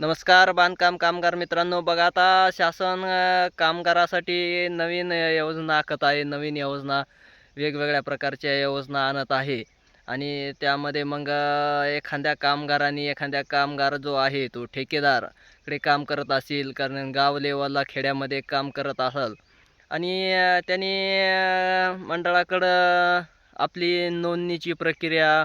नमस्कार बांधकाम कामगार मित्रांनो बघा आता शासन कामगारासाठी नवीन योजना आखत आहे. नवीन योजना वेगवेगळ्या प्रकारच्या योजना आणत आहे. आणि त्यामध्ये मग एखाद्या कामगाराने एखाद्या कामगार जो आहे तो ठेकेदारकडे काम करत असेल कारण गाव लेवलला खेड्यामध्ये काम करत असेल. आणि त्यांनी मंडळाकडं आपली नोंदणीची प्रक्रिया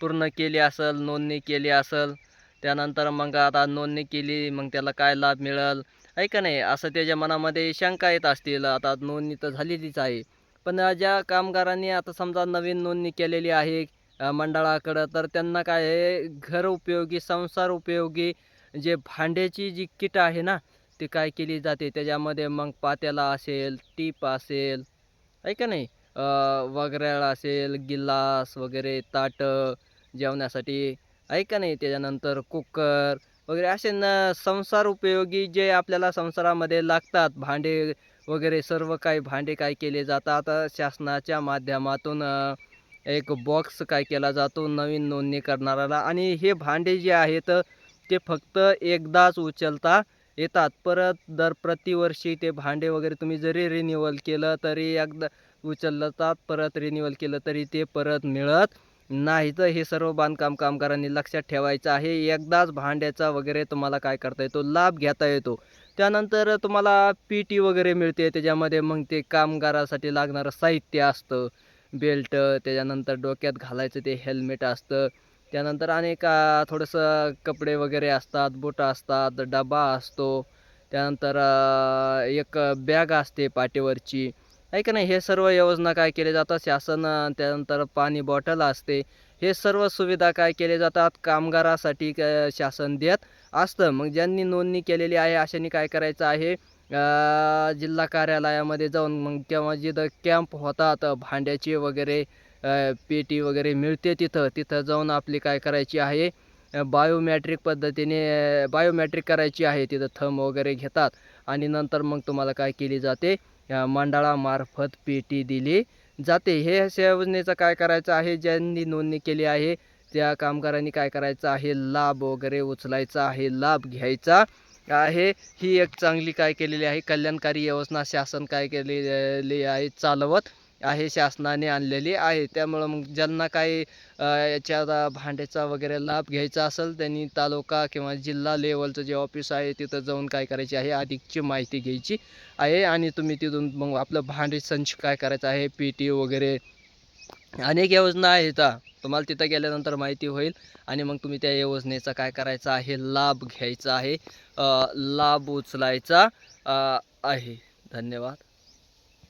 पूर्ण केली असेल नोंदणी केली असेल त्यानंतर मग आता नोंदणी केली मग त्याला काय लाभ मिळेल? आहे का नाही? असं त्याच्या मनामध्ये शंका येत असतील. आता नोंदणी तर झालेलीच आहे. पण ज्या कामगारांनी आता समजा नवीन नोंदणी केलेली आहे मंडळाकडं तर त्यांना काय आहे? घर उपयोगी संसार उपयोगी जे भांड्याची जी किट आहे ना ती काय केली जाते? त्याच्यामध्ये मग पात्याला असेल टीप असेल आहे का नाही? वगैरे असेल गिलास वगैरे ताटं जेवण्यासाठी आहे का नाही त्याच्यानंतर कुकर वगैरे असे न संसार उपयोगी जे आपल्याला संसारामध्ये लागतात भांडे वगैरे सर्व काही भांडे काय केले जातात. शासनाच्या माध्यमातून एक बॉक्स काय केला जातो नवीन नोंदणी करणाऱ्याला आणि हे भांडे जे आहेत ते फक्त एकदाच उचलता येतात. परत दर प्रतिवर्षी ते भांडे वगैरे तुम्ही जरी रिन्युअल केलं तरी एकदा उचलतात परत रिन्युअल केलं तरी ते परत मिळत. नाही तर हे सर्व बांधकाम कामगारांनी लक्षात ठेवायचं आहे. एकदाच भांड्याचा वगैरे तुम्हाला काय करता येतो? लाभ घेता येतो. त्यानंतर तुम्हाला पी टी वगैरे मिळते. त्याच्यामध्ये मग ते कामगारासाठी लागणारं साहित्य असतं. बेल्ट त्याच्यानंतर डोक्यात घालायचं ते हेल्मेट असतं. त्यानंतर अनेक थोडंसं कपडे वगैरे असतात बुटं असतात डबा असतो. त्यानंतर एक बॅग असते पाठीवरची. आहे का नाही? हे सर्व योजना काय केले जातात? शासन त्यानंतर पाणी बॉटल असते. हे सर्व सुविधा काय केले जातात? कामगारासाठी क- शासन देत असतं. मग ज्यांनी नोंदणी केलेली आहे अशांनी काय करायचं आहे? जिल्हा कार्यालयामध्ये जाऊन मग किंवा जिथं कॅम्प होतात भांड्याचे वगैरे पेटी वगैरे मिळते तिथं. तिथं जाऊन आपली काय करायची आहे? बायोमॅट्रिक पद्धतीने बायोमॅट्रिक करायची आहे. तिथं थंब वगैरे घेतात. आणि नंतर मग तुम्हाला काय केली जाते? या मंडळामार्फत पेटी दिली जाते. हे अशा योजनेचं काय करायचं आहे? ज्यांनी नोंदणी केली आहे त्या कामगारांनी काय करायचं आहे? लाभ वगैरे उचलायचा आहे लाभ घ्यायचा आहे. ही एक चांगली काय केलेली आहे? कल्याणकारी योजना शासन काय केलेली आहे? चालवत आहे शासनाने आणलेली आहे. त्यामुळं मग ज्यांना काही याच्या भांड्याचा वगैरे लाभ घ्यायचा असेल त्यांनी तालुका किंवा जिल्हा लेवलचं जे ऑफिस आहे तिथं जाऊन काय करायची आहे अधिकची माहिती घ्यायची आहे. आणि तुम्ही तिथून मग आपलं भांडे संच काय करायचं आहे पी टी वगैरे अनेक योजना आहेत. तुम्हाला तिथं गेल्यानंतर माहिती होईल. आणि मग तुम्ही त्या योजनेचा काय करायचा आहे लाभ घ्यायचा आहे लाभ उचलायचा आहे. धन्यवाद.